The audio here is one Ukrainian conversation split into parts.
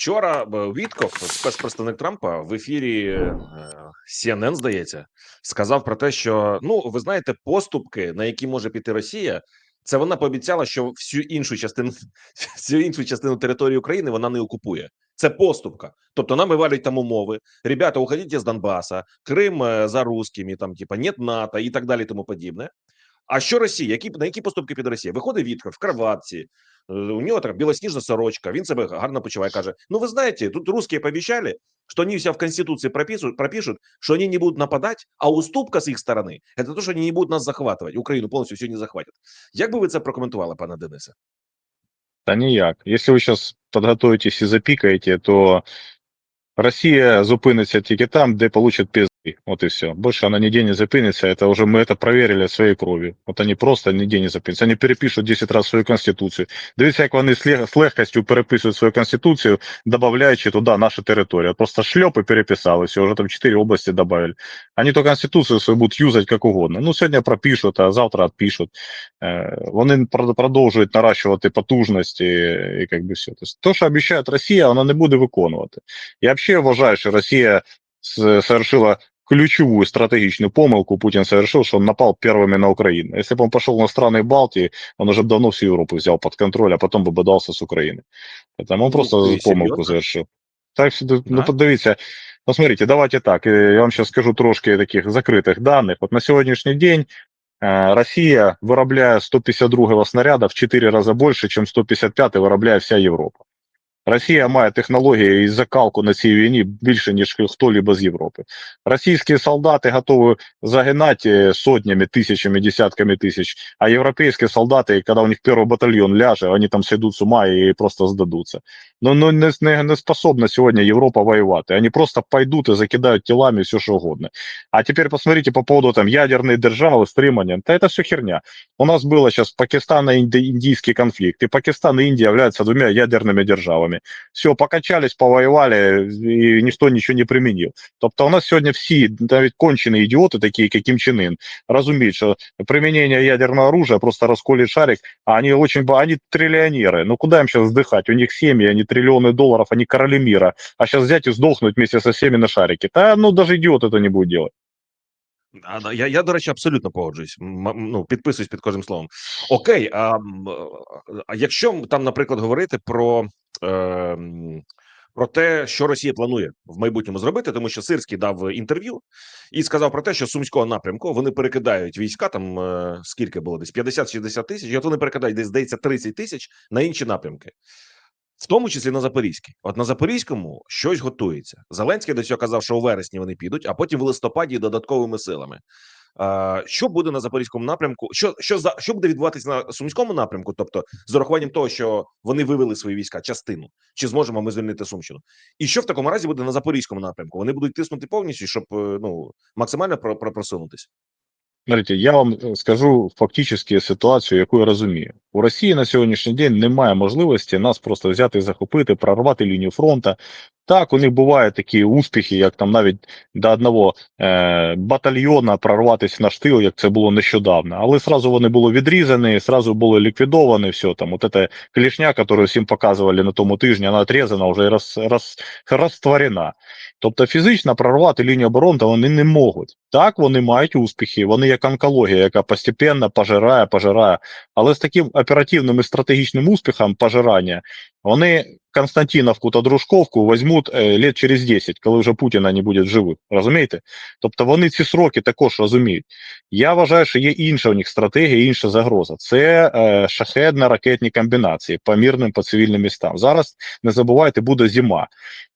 Вчора Вітков, спецпредставник Трампа, в ефірі е, CNN, здається, сказав про те, що ну ви знаєте, поступки, на які може піти Росія, це вона пообіцяла, що всю іншу частину всю іншу частину території України вона не окупує. Це поступка. Тобто нам вивалюють там умови. Ребята, уходите з Донбаса, Крим е, за русскими, там типа нет НАТО і так далі, тому подібне. А що Росія? Які на які поступки піде Росія? Виходить Вітков в кроватці, е, у нього така білосніжна сорочка. Він себе гарно почуває. Каже: Ну, ви знаєте, тут русские пообещали, что они себя в Конституции пропишут, пропишут, что они не будут нападать, а уступка с их стороны – это то, что они не будут нас захватывать. Україну повністю все не захватять. Як би ви це прокоментували, пане Денисе? Да ніяк. Якщо ви зараз підготуєтесь і запікаєте, то Росія зупиниться тільки там, де получит пизды. Вот и все. Больше она нигде не зупинится. Это уже мы это проверили своей кровью. Вот они просто нигде не зупинятся. Они перепишут 10 раз свою конституцію. Дивіться, як вони з лег- з легкостю переписують свою конституцію, додаючи туди нашу територію. Просто шлеп і переписали. Все, уже там 4 области добавили. Они ту конституцію свою будуть юзать як угодно. Ну, сьогодні пропишуть, а завтра відпишуть. Е, Вони прод- продовжують наращувати потужності і як би все. Тобто, то, що обіцяє Росія, вона не буде виконувати. Я взагалі вважаю, що Росія с- совершила ключевую стратегичную помилку Путин совершил, что он напал первыми на Украину. Если бы он пошел на страны Балтии, он уже бы давно всю Европу взял под контроль, а потом бы бодался с Украины. Поэтому он Ну, просто ты помилку серьезно? совершил. Так що, ну, Да? подивіться, ну, смотрите, давайте так, е, я вам сейчас скажу трошки таких закрытых данных. Вот на сегодняшний день э, Россия виробляє 152 снаряда в 4 рази більше, ніж 155 виробляє вся Європа. Росія має технології і закалку на цій війні більше, ніж хто-либо з Європи. Російські солдати готові загинати е, сотнями, тисячами, десятками тисяч, а європейські солдати, коли у них перший батальйон ляже, вони там сидуть з ума і просто здадуться. Ну, ну не, не, не способна сьогодні Європа воювати. Вони просто пойдуть і закидають тілами все, що угодно. А теперь посмотрите по поводу там ядерной державы, стримания. Да это все херня. У нас было сейчас Пакистано-индийский конфликт, и Пакистан и Индия являются двумя ядерными державами. Все, покачались, повоевали, и ніхто нічого не примінив. Тобто у нас сьогодні всі, навіть кончені ідіоти, такі як Кім Чен Ын, розуміють, що применення ядерного оружия просто розколить шарик, а они очень, ба- они триллионеры. Ну куда им сейчас вздыхать? У них семьи, они триллионы долларов, они короли мира. А сейчас взять и сдохнуть вместе со всеми на шарике. Да, ну даже идиот это не будет делать. А, Я, я, до речі, абсолютно погоджуюсь. Ну, підписуюсь під кожним словом. Окей, а, а якщо там, наприклад, говорити про, е, про те, що Росія планує в майбутньому зробити, тому що Сирський дав інтерв'ю і сказав про те, що Сумського напрямку вони перекидають війська, там е, скільки було десь 50-60 тисяч, і от вони перекидають десь здається 30 тисяч на інші напрямки. В тому числі на Запорізький. От на Запорізькому щось готується. Зеленський до цього казав, що у вересні вони підуть, а потім в листопаді додатковими силами. А, що буде на запорізькому напрямку? Що що за що буде відбуватися на сумському напрямку? Тобто, з урахуванням того, що вони вивели свої війська, частину, чи зможемо ми звільнити Сумщину? І що в такому разі буде на запорізькому напрямку? Вони будуть тиснути повністю, щоб е, ну максимально про, про просунутися. Смотрите, я вам е, скажу фактично ситуацію, яку я розумію. У Росії на сьогоднішній день немає можливості нас просто взяти захопити, прорвати лінію фронту. Так, у них бувають такі успіхи, як там навіть до одного е, батальйона прорватися на штил, як це було нещодавно. Але зразу вони були відрізані, зразу були ліквідовані, все там. От ця клішня, яку всім показували на тому тижні, вона отрізана, вже роз, роз, розтворена. Тобто фізично прорвати лінію оборони та вони не можуть. Так, вони мають успіхи, вони як онкологія, яка постепенно пожирає, пожирає. Але з таким оперативним і стратегічним успіхом пожирання вони Константиновку та Дружковку візьмуть е, лет через 10, коли вже Путіна не буде живих. Розумієте? Тобто вони ці сроки також розуміють. Я вважаю, що є інша у них стратегія, інша загроза. Це е, шахедно-ракетні комбінації по мирним, по цивільним містам. Зараз не забувайте, буде зима.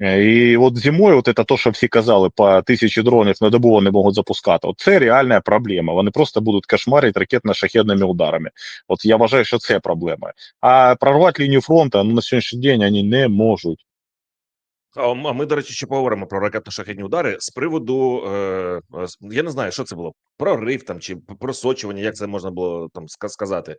Е, І от зимою, от це то, що всі казали, по тисячі дронів на добу вони можуть запускати. От це реальна проблема. Вони просто будуть кошмарити ракетно-шахедними ударами. От я вважаю, що це проблема. А прорвати лінію фронту ну, на сьогоднішній день вони не можуть. А ми, до речі, ще поговоримо про ракетно-шахетні удари з приводу. Е, е, я не знаю, що це було прорив там чи просочування, як це можна було там сказати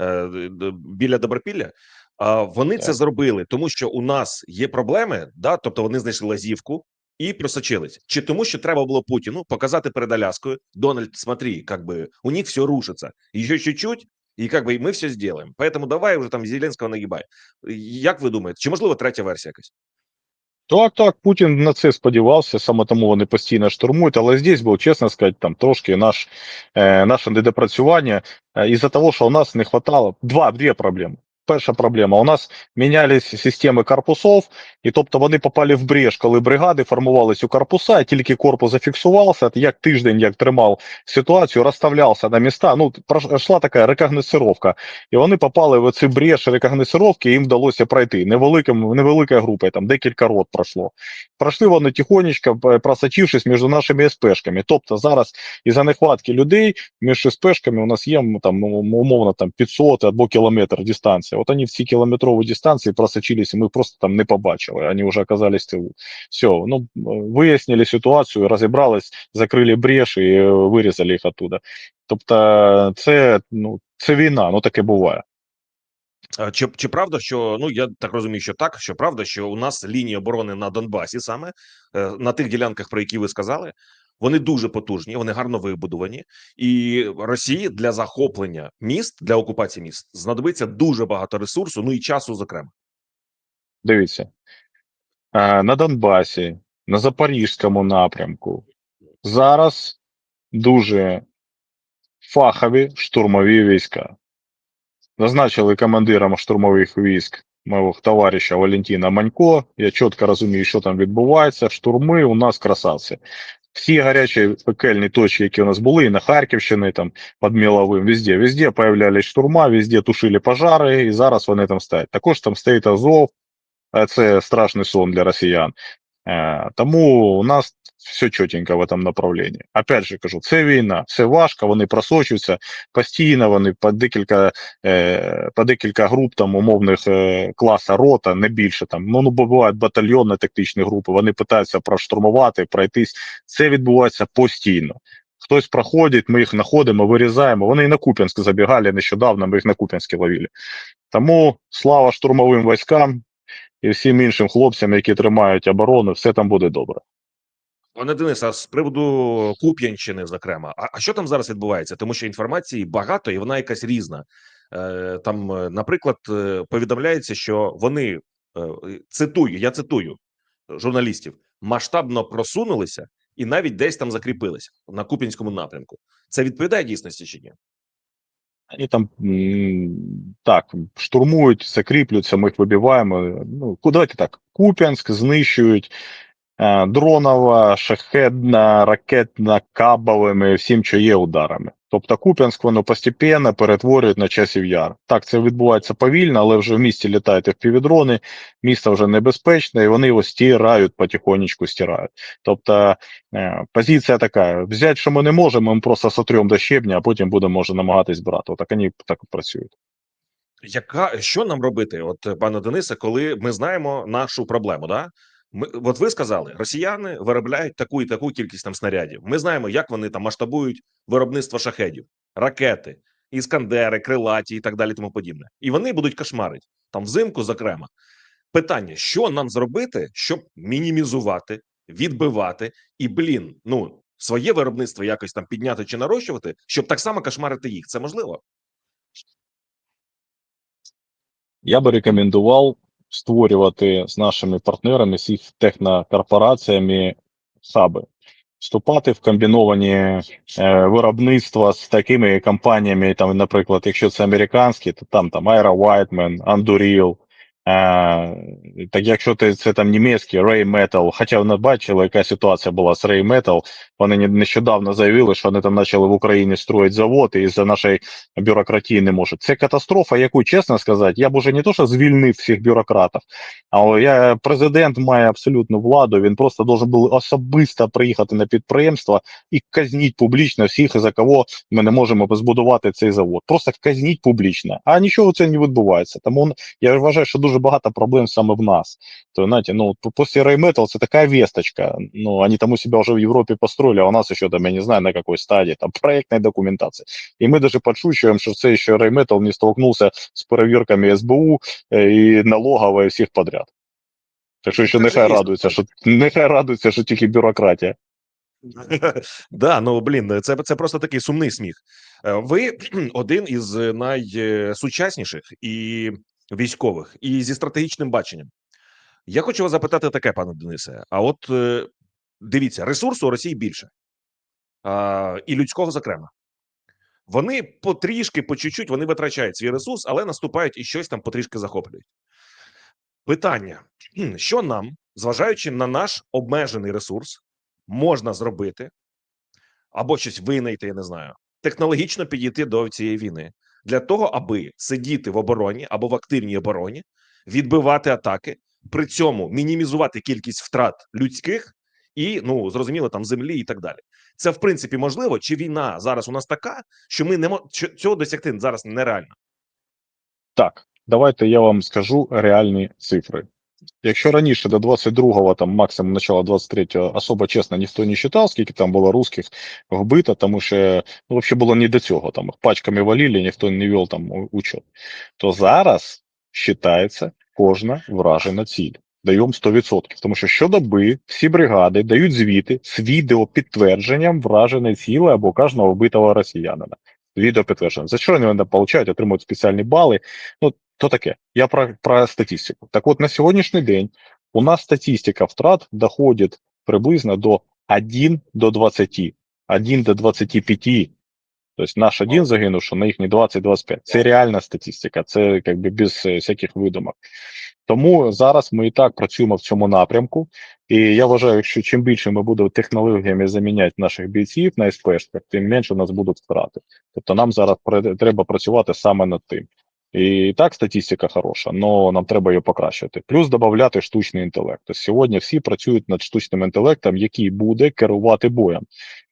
е, біля Добропілля. А вони це Так. зробили, тому що у нас є проблеми, да, тобто вони знайшли лазівку і просочились. Чи тому, що треба було Путіну показати перед Аляскою, Дональд, смотри, как бы у них все рушится, еще чуть-чуть, і как бы ми все сделаем. Поэтому давай уже там Зеленського нагибай. Як ви думаєте, чи можливо третя версія якась? Так, так, Путін на це сподівався, саме тому вони постійно штурмують, але здесь був, чесно сказати, там трошки наш, е, наше недопрацювання е, із-за того, що у нас не хватало два, дві проблеми. Перша проблема: у нас мінялись системи корпусов, і тобто вони попали в брешь, коли бригади формувались у корпуса, і тільки корпус зафіксувався, як тиждень як тримав ситуацію, розставлявся на міста. Ну, пройшла така рекогносцировка, і вони попали в ці брешь рекогносцировки, їм вдалося пройти. Невеликим, невелика група, там декілька рот пройшло. Пройшли вони тихонечко, просочившись між нашими СПшками. Тобто зараз із-за нехватки людей між СПшками у нас є там умовно там 500 або кілометр дистанція. От вони в ці кілометрові дистанції просочились, і ми просто там не побачили. Вони вже оказались в тилу. Все, ну вияснили ситуацію, розібрались, закрили брешь і е, вирізали їх оттуда. Тобто, це ну це війна, ну таке буває. Чи, чи правда, що ну я так розумію, що так, що правда, що у нас лінії оборони на Донбасі, саме е, на тих ділянках, про які ви сказали, вони дуже потужні, вони гарно вибудовані, і Росії для захоплення міст для окупації міст знадобиться дуже багато ресурсу, ну і часу, зокрема. Дивіться, на Донбасі, на Запорізькому напрямку зараз дуже фахові штурмові війська. Назначили командиром штурмових військ мого товариша Валентина Манько. Я чітко розумію, що там відбувається. Штурми у нас красавці. Всі гарячі пекельні точки, які у нас були, і на Харківщині, там під Міловим, везде, везде появлялись штурма, везде тушили пожари, і зараз вони там стоять. Також там стоїть Азов, а це страшний сон для росіян. Е, Тому у нас все чотенько в этом направленні. Опять же кажу, це війна, все важко, вони просочуються постійно, вони по декілька, е, по декілька груп там умовних е, класа рота, не більше там. Ну, ну бувають батальйонні тактичні групи, вони питаються проштурмувати, пройтись. Це відбувається постійно. Хтось проходить, ми їх знаходимо, вирізаємо. Вони і на Куп'янськ забігали нещодавно, ми їх на Куп'янське ловили. Тому слава штурмовим військам і всім іншим хлопцям, які тримають оборону, все там буде добре. Пане Денисе, а з приводу Куп'янщини, зокрема, а, а що там зараз відбувається? Тому що інформації багато і вона якась різна. Е, там, е, наприклад, е, повідомляється, що вони е, цитую, я цитую журналістів, масштабно просунулися і навіть десь там закріпилися на Куп'янському напрямку. Це відповідає дійсності чи ні? Вони там так штурмують, закріплюються, ми їх вибиваємо. Ну, ку- давайте так: Куп'янськ знищують дронова, шахедна, ракетна, кабовими, всім, що є ударами. Тобто Куп'янськ воно постепенно перетворюють на часів яр. Так, це відбувається повільно, але вже в місті літають впівдрони, місто вже небезпечне, і вони його стирають, потихонечку стирають. Тобто е, позиція така: взяти, що ми не можемо, ми просто сотрем до щебня, а потім будемо може намагатись брати. Отак вони так працюють. Яка що нам робити, от е, пане Денисе, коли ми знаємо нашу проблему? Да? Ми от ви сказали, росіяни виробляють таку і таку кількість там снарядів. Ми знаємо, як вони там масштабують виробництво шахедів, ракети, іскандери, крилаті і так далі, тому подібне. І вони будуть кошмарити там взимку, зокрема. Питання: що нам зробити, щоб мінімізувати, відбивати і блін, ну своє виробництво якось там підняти чи нарощувати, щоб так само кошмарити їх. Це можливо? Я би рекомендував створювати з нашими партнерами, з їх технокорпораціями хаби, вступати в комбіновані е, виробництва з такими компаніями, там, наприклад, якщо це американські, то там там Aero Whiteman, Anduril, так якщо ти, це там німецькі, Ray Metal, хоча вони бачили, яка ситуація була з Ray Metal, вони нещодавно заявили, що вони там почали в Україні строїти завод, і за нашої бюрократії не можуть. Це катастрофа, яку, чесно сказати, я б уже не то, що звільнив всіх бюрократів, але я, президент має абсолютну владу, він просто должен був особисто приїхати на підприємство і казніть публічно всіх, за кого ми не можемо збудувати цей завод. Просто казніть публічно. А нічого це не відбувається. Тому я вважаю, що дуже багато проблем саме в нас. То, знаете, ну, после Raymetal це така весточка. Ну, они там у себя уже в Европе построили, а у нас еще там, я не знаю, на какой стадии, там, проектной документации. И мы даже подшучиваем, что це еще Raymetal не столкнулся с перевірками СБУ е, і налогової всіх подряд. Так що ще нехай радується, що нехай радується, що тільки бюрократія. Да, ну блін, це це просто такий сумний сміх. Е, Ви один із найсучасніших і військових, і зі стратегічним баченням. Я хочу вас запитати таке, пане Денисе. А от е, дивіться, ресурсу у Росії більше, а, і людського зокрема. Вони потрішки, по чуть-чуть, вони витрачають свій ресурс, але наступають і щось там потрішки захоплюють. Питання: що нам, зважаючи на наш обмежений ресурс, можна зробити або щось винайти, я не знаю, технологічно підійти до цієї війни для того, аби сидіти в обороні або в активній обороні, відбивати атаки, при цьому мінімізувати кількість втрат людських і ну зрозуміло, там землі і так далі. Це в принципі можливо. Чи війна зараз у нас така, що ми не що цього досягти зараз нереально? Так, давайте я вам скажу реальні цифри. Якщо раніше до 22-го, там максимум начала 23-го, особо чесно ніхто не вважав, скільки там було русських вбито, тому що ну, взагалі було не до цього. Там їх пачками валили, ніхто не вів там учет. То зараз вважається кожна вражена ціль. Даємо 100%. Тому що щодоби всі бригади дають звіти з відеопідтвердженням враженої цілі або кожного вбитого росіянина. Відео підтвердження. За що вони отримують спеціальні бали. Ну, то таке. Я про, про статистику. Так от на сьогоднішній день у нас статистика втрат доходить приблизно до 1 до 20, 1 до 25. Тобто наш один загинув, що на їхні 20-25. Це реальна статистика, це якби без е, всяких видумок. Тому зараз ми і так працюємо в цьому напрямку. І я вважаю, що чим більше ми будемо технологіями заміняти наших бійців на СПшках, тим менше у нас будуть втрати. Тобто нам зараз треба працювати саме над тим. І так статистика хороша, але нам треба її покращити. Плюс додати штучний інтелект. Тобто сьогодні всі працюють над штучним інтелектом, який буде керувати боєм.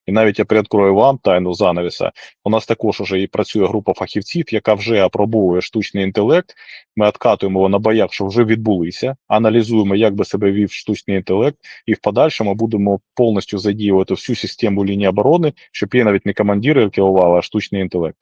І навіть я приоткрою вам тайну занавіса. У нас також уже і працює група фахівців, яка вже апробовує штучний інтелект. Ми откатуємо його на боях, що вже відбулися, аналізуємо, як би себе вів штучний інтелект, і в подальшому будемо повністю задіювати всю систему лінії оборони, щоб її навіть не командири керували, а штучний інтелект.